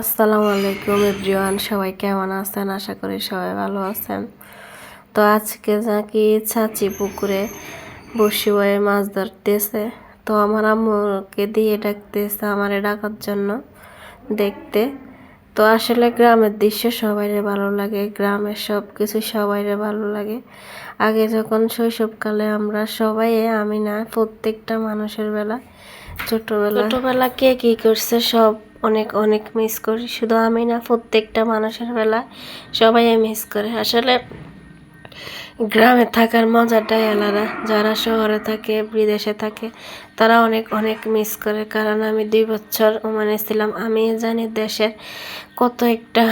আসসালামু আলাইকুম এভরিওয়ান, সবাই কেমন আছেন? আশা করি সবাই ভালো আছেন। তো আজকে নাকি ছাঁচি পুকুরে বসি বয়ে মাছ ধরতেছে। তো আমার আম্মুকে দিয়ে ডাকতেছে আমারে ডাকার জন্য দেখতে। তো আসলে গ্রামের দৃশ্য সবাইরে ভালো লাগে, গ্রামের সব কিছু সবাইরে ভালো লাগে। আগে যখন শৈশবকালে আমরা সবাই, আমি না, প্রত্যেকটা মানুষের বেলা, ছোটবেলা ছোটবেলা কে কী করছে সব অনেক অনেক মিস করি। শুধু আমি না, প্রত্যেকটা মানুষের বেলা সবাই মিস করে। আসলে গ্রামে থাকার মজাটাই আলাদা। যারা শহরে থাকে, বিদেশে থাকে, তারা অনেক অনেক মিস করে। কারণ আমি দুই বছর ওমানে ছিলাম। আমি জানি দেশের কত একটা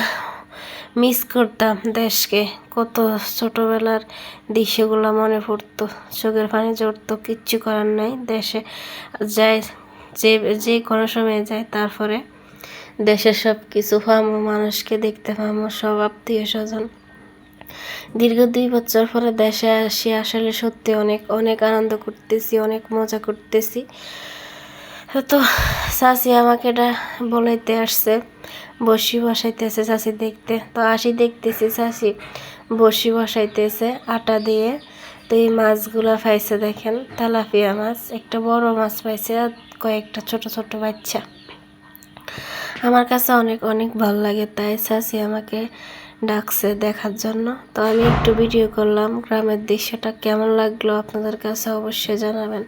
মিস করতাম দেশকে। কত ছোটোবেলার দৃশ্যগুলো মনে পড়তো। চোখের পানি জড়তো কিচ্ছু করার নাই। দেশে যায়, যে যে কোনো সময় যায়, তারপরে দেশের সব কিছু পামো, মানুষকে দেখতে পামো, সব আত্মীয় স্বজন দীর্ঘ দুই বছর পরে দেশে আসি, আসলে সত্যি অনেক অনেক আনন্দ করতেছি, অনেক মজা করতেছি। তো চাষি আমাকে এটা বলাইতে আসছে, বসি বসাইতেছে চাষি দেখতে। তো আসি দেখতেছি চাষি বসি বসাইতেছে আটা দিয়ে। তো এই মাছগুলো পাইছে দেখেন, তেলাপিয়া মাছ, একটা বড় মাছ পাইছে আর কয়েকটা ছোট ছোট বাচ্চা। আমার কাছে অনেক অনেক ভালো লাগে তাই চাষি আমাকে ডাকছে দেখার জন্য। তো আমি একটু ভিডিও করলাম, গ্রামের দৃশ্যটা কেমন লাগল আপনাদের কাছে অবশ্যই জানাবেন।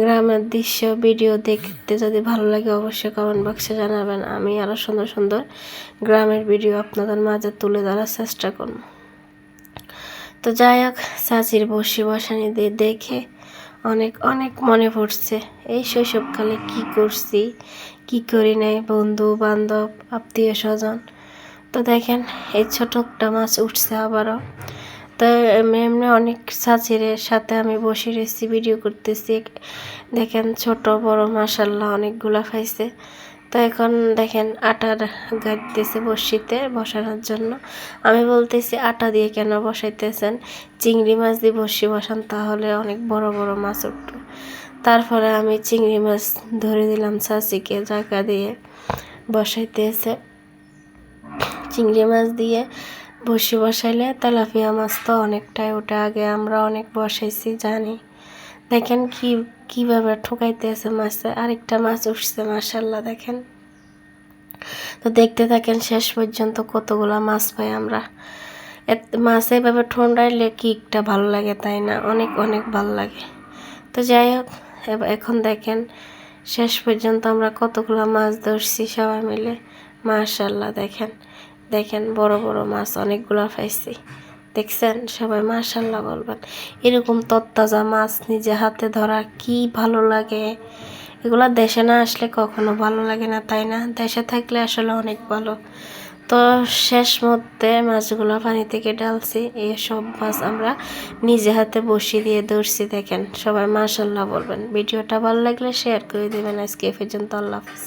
গ্রামের দৃশ্য ভিডিও দেখতে যদি ভালো লাগে অবশ্যই কমেন্ট বক্সে জানাবেন। আমি আরও সুন্দর সুন্দর গ্রামের ভিডিও আপনাদের মাঝে তুলে ধরার চেষ্টা করব। তো যাই হোক, চাচির বসি বসানি দিয়ে দেখে অনেক অনেক মনে পড়ছে, এই শৈশবকালে কি করছি? কি করি নাই বন্ধু বান্ধব আত্মীয় স্বজন তো দেখেন, এই ছোট একটা মাছ উঠছে আবারও। তো এমনি অনেক সাচিরের সাথে আমি বসে রেসি ভিডিও করতেছি। দেখেন ছোট, বড় মাসাল্লাহ অনেকগুলা খাইছে তো এখন দেখেন আটার গাইতেছে বসিতে বসানোর জন্য। আমি বলতেছি, আটা দিয়ে কেন বসাইতেছেন? চিংড়ি মাছ দিয়ে বসি বসান, তাহলে অনেক বড় বড় মাছ উঠবে তারপরে আমি চিংড়ি মাছ ধরে দিলাম চাচিকে জায়গা দিয়ে বসাইতেছে। চিংড়ি মাছ দিয়ে বসি বসাইলে তেলাপিয়া মাছ তো অনেকটাই ওটা আগে আমরা অনেক বসাইছি, জানি। দেখেন কি, কীভাবে ঠোকাইতেছে মাছে। আরেকটা মাছ উঠছে মাসাল্লাহ দেখেন। তো দেখতে থাকেন শেষ পর্যন্ত কতগুলো মাছ পাই আমরা। মাছ এভাবে ঠোঁড়াইলে কি একটা ভালো লাগে, তাই না? অনেক অনেক ভালো লাগে। তো যাই হোক এখন দেখেন শেষ পর্যন্ত আমরা কতগুলো মাছ ধরছি সবাই মিলে। মাশাল্লাহ দেখেন। দেখেন বড় বড় মাছ অনেকগুলো পাইছি। দেখছেন? সবাই মাশাল্লাহ বলবেন। এরকম তত্তাজা মাছ নিজে হাতে ধরা কি ভালো লাগে? এগুলো দেশে না আসলে কখনো ভালো লাগে না, তাই না? দেশে থাকলে আসলে অনেক ভালো। তো শেষ মধ্যে মাছগুলো পানি থেকে ডালছি সব মাছ আমরা নিজে হাতে বসিয়ে দিয়ে ধরছি, দেখেন? সবাই মাশাল্লাহ বলবেন। ভিডিওটা ভালো লাগলে শেয়ার করে দেবেন। আজকে এ পর্যন্ত আল্লাহ হাফিজ।